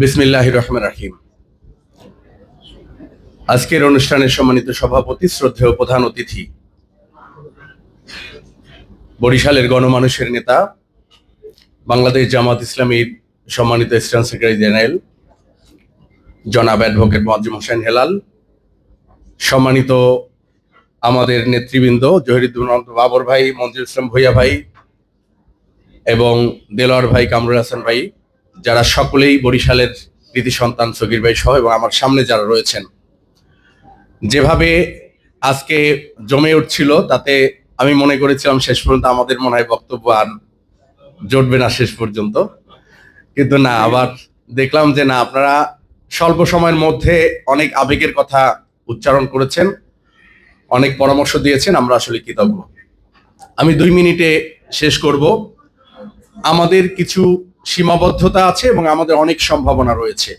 বিসমিল্লাহ রহমান রাহিম। আজকের অনুষ্ঠানের সম্মানিত সভাপতি, শ্রদ্ধেয় প্রধান অতিথি, বরিশালের গণমানুষের নেতা, বাংলাদেশ জামাত ইসলামীর সম্মানিত স্টেশন সেক্রেটারি জেনারেল, জনাব অ্যাডভোকেট মজ্জুম হোসেন হেলাল, সম্মানিত আমাদের নেতৃবৃন্দ, জহিরুদ্দিন বাবর ভাই, মঞ্জুর ইসলাম ভূঁইয়া ভাই এবং দেলোয়ার ভাই, কামরুল হাসান ভাই, যারা সকলেই বরিশালের কৃতি সন্তান সগির ভাই সহ এবং আমার সামনে যারা রয়েছেন, যেভাবে আজকে জমে উঠছিল, তাতে আমি মনে করেছিলাম শেষ পর্যন্ত আমাদের মনে হয় বক্তব্য আর জটবে না শেষ পর্যন্ত। কিন্তু না, আবার দেখলাম যে না, আপনারা স্বল্প সময়ের মধ্যে অনেক আবেগের কথা উচ্চারণ করেছেন, অনেক পরামর্শ দিয়েছেন, আমরা আসলে কৃতজ্ঞ। আমি দুই মিনিটে শেষ করব। আমাদের কিছু সীমাবদ্ধতা আছে এবং আমাদের অনেক সম্ভাবনা রয়েছে।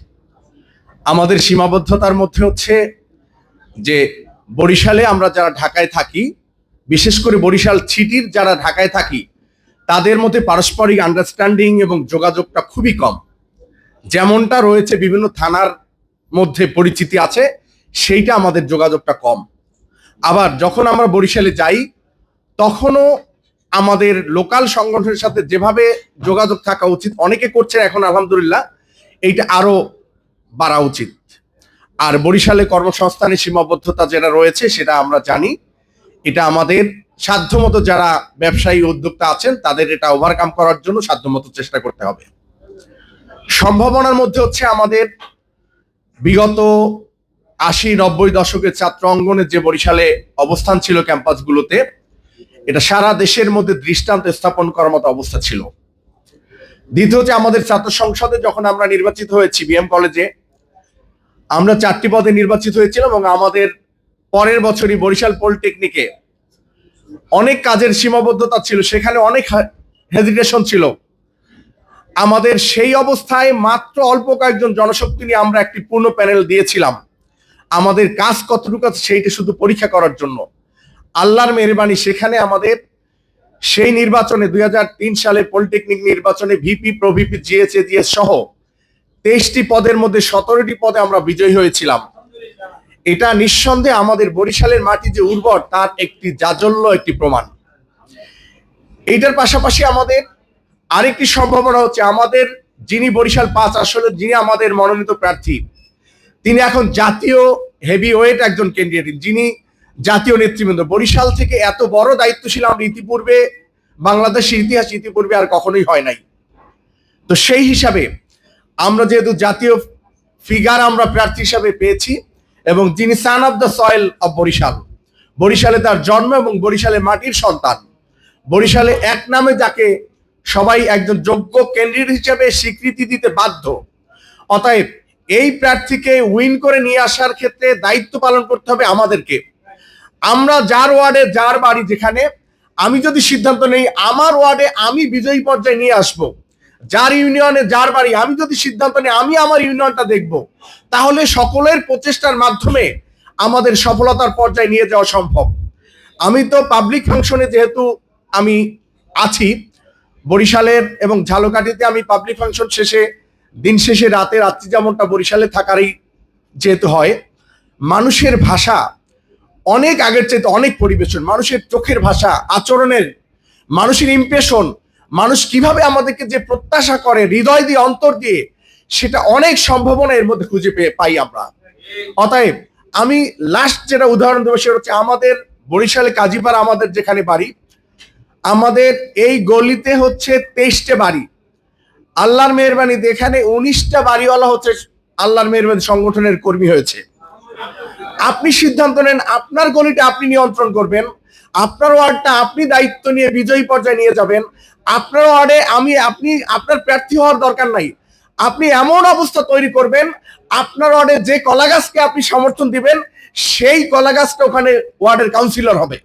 আমাদের সীমাবদ্ধতার মধ্যে হচ্ছে যে বরিশালে আমরা যারা ঢাকায় থাকি, বিশেষ করে বরিশাল সিটির যারা ঢাকায় থাকি, তাদের মধ্যে পারস্পরিক আন্ডারস্ট্যান্ডিং এবং যোগাযোগটা খুবই কম। যেমনটা রয়েছে বিভিন্ন থানার মধ্যে পরিচিতি আছে, সেইটা আমাদের যোগাযোগটা কম। আবার যখন আমরা বরিশালে যাই, তখনও আমাদের লোকাল সংগঠনের সাথে যেভাবে যোগাযোগ থাকা উচিত, অনেকে করছে এখন আলহামদুলিল্লাহ, এইটা আরও বাড়া উচিত। আর বরিশালে কর্মসংস্থানের সীমাবদ্ধতা যেটা রয়েছে সেটা আমরা জানি। এটা আমাদের সাধ্যমতো যারা ব্যবসায়ী উদ্যোক্তা আছেন, তাদের এটা ওভারকাম করার জন্য সাধ্যমতো চেষ্টা করতে হবে। সম্ভাবনার মধ্যে হচ্ছে আমাদের বিগত আশি নব্বই দশকের ছাত্র অঙ্গনের যে বরিশালে অবস্থান ছিল ক্যাম্পাসগুলোতে এটা সারা দেশের মধ্যে দৃষ্টান্ত স্থাপন করার মতো অবস্থা ছিল। দ্বিতীয় যে আমাদের ছাত্র সংসদে যখন আমরা নির্বাচিত হয়েছি বিএম কলেজে, আমরা চারটি পদে নির্বাচিত হয়েছিলাম এবং আমাদের পরের বছরই বরিশাল পলিটেকনিকে অনেক কাজের সীমাবদ্ধতা ছিল, সেখানে অনেক হেজিটেশন ছিল। আমাদের সেই অবস্থায় মাত্র অল্প কয়েকজন জনশক্তি নিয়ে আমরা একটি পূর্ণ প্যানেল দিয়েছিলাম। আমাদের কাজ কতটুকু সেইটা শুধু পরীক্ষা করার জন্য। আল্লাহর মেহরবানি, সেখানে আমাদের সেই নির্বাচনে দুই সালে পলিটেকনিক নির্বাচনে ভিপি, প্রভিপি, জিএসএ, জিএস সহ তেইশটি পদের মধ্যে সতেরোটি পদে আমরা বিজয়ী হয়েছিলাম। এটা নিঃসন্দেহে আমাদের বরিশালের মাটি যে উর্বর, তার একটি জাজল্য, একটি প্রমাণ। এইটার পাশাপাশি আমাদের আরেকটি সম্ভাবনা হচ্ছে, আমাদের যিনি বরিশাল পাঁচ আসলে যিনি আমাদের মনোনীত প্রার্থী, তিনি এখন জাতীয় হেভি ওয়েট একজন ক্যান্ডিডেট যিনি জাতীয় নেতৃবৃন্দ। বরিশাল থেকে এত বড় দায়িত্বশীল আমরা ইতিপূর্বে, বাংলাদেশের ইতিহাস ইতিপূর্বে আর কখনোই হয় নাই। তো সেই হিসাবে আমরা যেহেতু জাতীয় ফিগার আমরা প্রার্থী হিসাবে পেয়েছি এবং যিনি son of the soil of Barisal, বরিশালে তার জন্ম এবং বরিশালে মাটির সন্তান, বরিশালে এক নামে যাকে সবাই একজন যোগ্য ক্যান্ডিডেট হিসেবে স্বীকৃতি দিতে বাধ্য, অতএব এই প্রার্থীকে উইন করে নিয়ে আসার ক্ষেত্রে দায়িত্ব পালন করতে হবে আমাদেরকে। আমরা যার ওয়ার্ডে যার বাড়ি যেখানে, আমি যদি সিদ্ধান্ত নেই, আমার ওয়ার্ডে আমি বিজয়ী পর্যায়ে নিয়ে আসব, যার ইউনিয়নে যার বাড়ি, আমি যদি সিদ্ধান্ত নেই, আমি আমার ইউনিয়নটা দেখব, তাহলে সকলের প্রচেষ্টার মাধ্যমে আমাদের সফলতার পর্যায়ে নিয়ে যাওয়া সম্ভব। আমি তো পাবলিক ফাংশনে যেহেতু আমি আছি, বরিশালের এবং ঝালকাঠিতে আমি পাবলিক ফাংশন শেষে, দিন শেষে রাতে রাত্রি যেমনটা বরিশালে থাকারই যেহেতু হয়, মানুষের ভাষা অনেক আগের চাইতে অনেক পরিবেশন, মানুষের চোখের ভাষা, আচরণের, মানুষের ইমপ্রেশন মানুষ কীভাবে আমাদেরকে যে প্রত্যাশা করে, হৃদয় দিয়ে, অন্তর দিয়ে, সেটা অনেক সম্ভাবনা এর মধ্যে খুঁজে পেয়ে পাই আমরা। অতএব, আমি লাস্ট যেটা উদাহরণ দেবো, সেটা হচ্ছে আমাদের বরিশালে কাজীপাড়া আমাদের যেখানে বাড়ি, আমাদের এই গলিতে হচ্ছে তেইশটে বাড়ি। আল্লাহর মেহরবানিতে এখানে উনিশটা বাড়িওয়ালা হচ্ছে আল্লাহর মেহরবানি সংগঠনের কর্মী হয়েছে। আপনি সিদ্ধান্ত নেন, আপনার গলিটা আপনি নিয়ন্ত্রণ করবেন, আপনার ওয়ার্ডটা আপনি দায়িত্ব নিয়ে বিজয়ী পর্যায়ে নিয়ে যাবেন, আপনার ওয়ার্ডে আমি, আপনি, আপনার প্রার্থী হওয়ার দরকার নাই। আপনি এমন অবস্থা তৈরি করবেন, আপনার ওয়ার্ডে যে কলা গাছকে আপনি সমর্থন দিবেন, সেই কলা গাছটা ওখানে ওয়ার্ডের কাউন্সিলর হবে।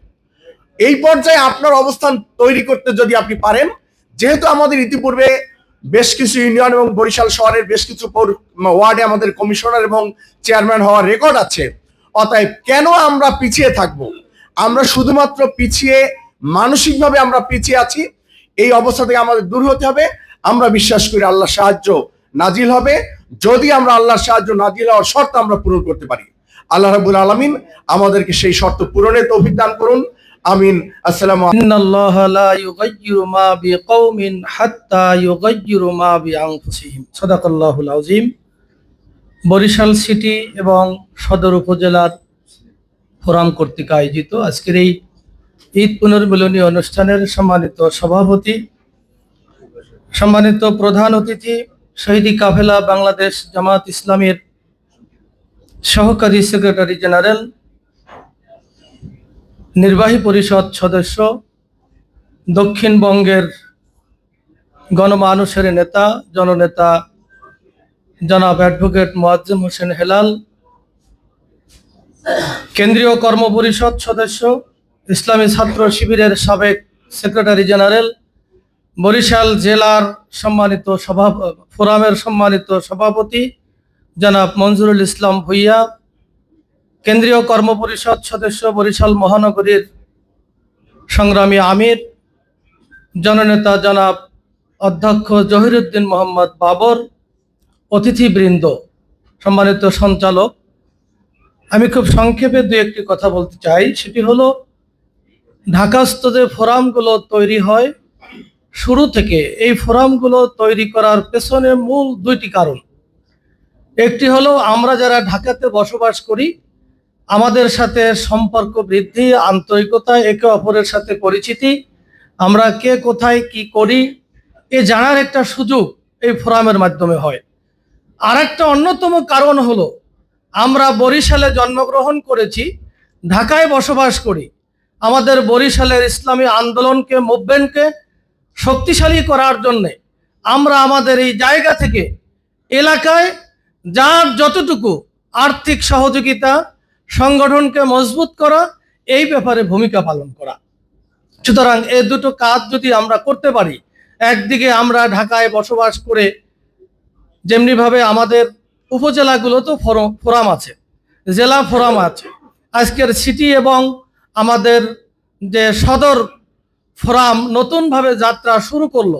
এই পর্যায়ে আপনার অবস্থান তৈরি করতে যদি আপনি পারেন, যেহেতু আমাদের ইতিপূর্বে বেশ কিছু ইউনিয়ন এবং বরিশাল শহরের বেশ কিছু ওয়ার্ডে আমাদের কমিশনার এবং চেয়ারম্যান হওয়ার রেকর্ড আছে অতএব কেন আমরা পিছিয়ে থাকব? আমরা শুধুমাত্র পিছিয়ে, মানসিকভাবে আমরা পিছিয়ে আছি। এই অবস্থা থেকে আমাদের দূর হতে হবে। আমরা বিশ্বাস করি আল্লাহ সাহায্য নাজিল হবে। যদি আমরা আল্লাহর সাহায্য নাজিল হওয়ার শর্ত আমরা পূরণ করতে পারি। আল্লাহ রাবুল আলমিন আমাদেরকে সেই শর্ত পূরণের তৌফিক দান করুন। আমিন। আসসালামু আল্লাহ লা ইউগাইয়িরু মা বিকাউমিন হাত্তা ইউগাইয়িরু মা বিআনফুসিহিম। সাদাকাল্লাহুল আযীম। বরিশাল সিটি এবং সদর উপজেলার ফোরাম কর্তৃক আয়োজিত আজকের এই ঈদ পুনর্মিলনী অনুষ্ঠানের সম্মানিত সভাপতি, সম্মানিত প্রধান অতিথি শহীদি কাফেলা বাংলাদেশ জামাত ইসলামের সহকারী সেক্রেটারি জেনারেল, নির্বাহী পরিষদ সদস্য, দক্ষিণবঙ্গের গণমানুষের নেতা, জননেতা জনাব অ্যাডভোকেট মোয়াজ্জেম হোসেন হেলাল, কেন্দ্রীয় কর্মপরিষদ সদস্য, ইসলামী ছাত্র শিবিরের সাবেক সেক্রেটারি জেনারেল, বরিশাল জেলার সম্মানিত সভা, ফোরামের সম্মানিত সভাপতি জনাব মঞ্জুরুল ইসলাম ভুইয়া, কেন্দ্রীয় কর্মপরিষদ সদস্য বরিশাল মহানগরীর সংগ্রামী আমির, জননেতা জনাব অধ্যক্ষ জহিরুদ্দিন মোহাম্মদ বাবর অতিথিবৃন্দ, সম্মানিত সঞ্চালক, আমি খুব সংক্ষেপে দু একটি কথা বলতে চাই। সেটি হলো ঢাকাস্থ যে ফোরামগুলো তৈরি হয়। শুরু থেকে এই ফোরামগুলো তৈরি করার পেছনে মূল দুইটি কারণ। একটি হলো, আমরা যারা ঢাকাতে বসবাস করি, আমাদের সাথে সম্পর্ক বৃদ্ধি, আন্তরিকতা, একে অপরের সাথে পরিচিতি, আমরা কে কোথায় কি করি, এ জানার একটা সুযোগ এই ফোরামের মাধ্যমে হয়। আর একটা অন্যতম কারণ হলো, আমরা বরিশালে জন্মগ্রহণ করেছি, ঢাকায় বসবাস করি। আমাদের বরিশালের ইসলামী আন্দোলনকে, মুভমেন্টকে শক্তিশালী করার জন্যে আমরা আমাদের এই জায়গা থেকে এলাকায় যার যতটুকু আর্থিক সহযোগিতা, সংগঠনকে মজবুত করা, এই ব্যাপারে ভূমিকা পালন করা। সুতরাং এই দুটো কাজ যদি আমরা করতে পারি, একদিকে আমরা ঢাকায় বসবাস করে যেমনিভাবে আমাদের উপজেলাগুলো তো ফোরাম আছে, জেলা ফোরাম আছে। আজকের সিটি এবং আমাদের যে সদর ফোরাম নতুনভাবে যাত্রা শুরু করল।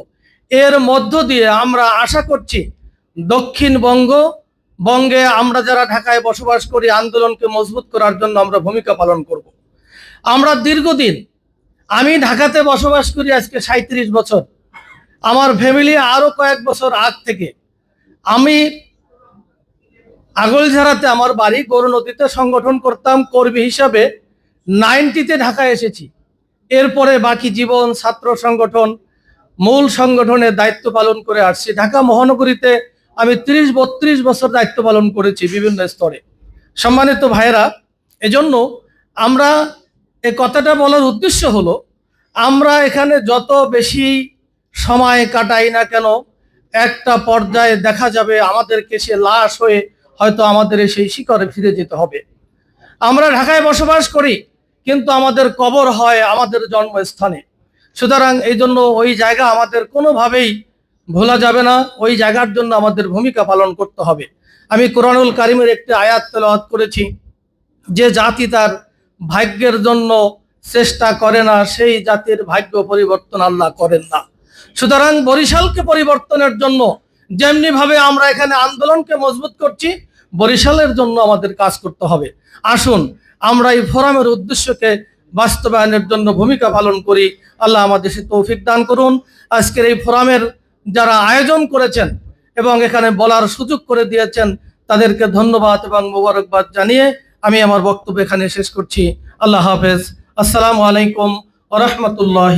এর মধ্য দিয়ে আমরা আশা করছি দক্ষিণবঙ্গ বঙ্গে আমরা যারা ঢাকায় বসবাস করি, আন্দোলনকে মজবুত করার জন্য আমরা ভূমিকা পালন করব। আমরা দীর্ঘদিন, আমি ঢাকাতে বসবাস করি আজকে সাঁত্রিশ বছর। আমার ফ্যামিলি আরও কয়েক বছর আগ থেকে আমি আগলঝাড়াতে আমার বাড়ি গরু নদীতে সংগঠন করতাম কর্মী হিসাবে নাইনটিতে ঢাকায় এসেছি। এরপরে বাকি জীবন ছাত্র সংগঠন, মূল সংগঠনের দায়িত্ব পালন করে আসছি। ঢাকা মহানগরীতে আমি ত্রিশ বত্রিশ বছর দায়িত্ব পালন করেছি বিভিন্ন স্তরে। সম্মানিত ভাইয়েরা, এজন্য আমরা এ কথাটা বলার উদ্দেশ্য হলো, আমরা এখানে যত বেশি সময় কাটাই না কেন একটা পর্যায়ে দেখা যাবে আমাদেরকে সে লাশ হয়ে হয়তো আমাদের সেই শিকরে ফিরে যেতে হবে। আমরা ঢাকায় বসবাস করি, কিন্তু আমাদের কবর হয় আমাদের জন্মস্থানে। সুতরাং এই জন্য ওই জায়গা আমাদের কোনোভাবেই ভোলা যাবে না, ওই জায়গার জন্য আমাদের ভূমিকা পালন করতে হবে। আমি কোরআনুল কারিমের একটি আয়াত তেলাওয়াত করেছি, যে জাতি তার ভাগ্যের জন্য চেষ্টা করে না, সেই জাতির ভাগ্য পরিবর্তন আল্লাহ করেন না। সুতরাং বরিশালকে পরিবর্তনের জন্য যেমনি ভাবে আমরা এখানে আন্দোলনকে মজবুত করছি, বরিশালের জন্য আমাদের কাজ করতে হবে। আসুন, আমরা এই ফোরামের উদ্দেশ্যকে বাস্তবায়নের জন্য ভূমিকা পালন করি। আল্লাহ আমাদের সে তৌফিক দান করুন। আজকের এই ফোরামের যারা আয়োজন করেছেন এবং এখানে বলার সুযোগ করে দিয়েছেন, তাদেরকে ধন্যবাদ এবং মোবারকবাদ জানিয়ে আমি আমার বক্তব্য এখানে শেষ করছি। আল্লাহ হাফেজ। আসসালামু আলাইকুম ওরহমতুল্লাহ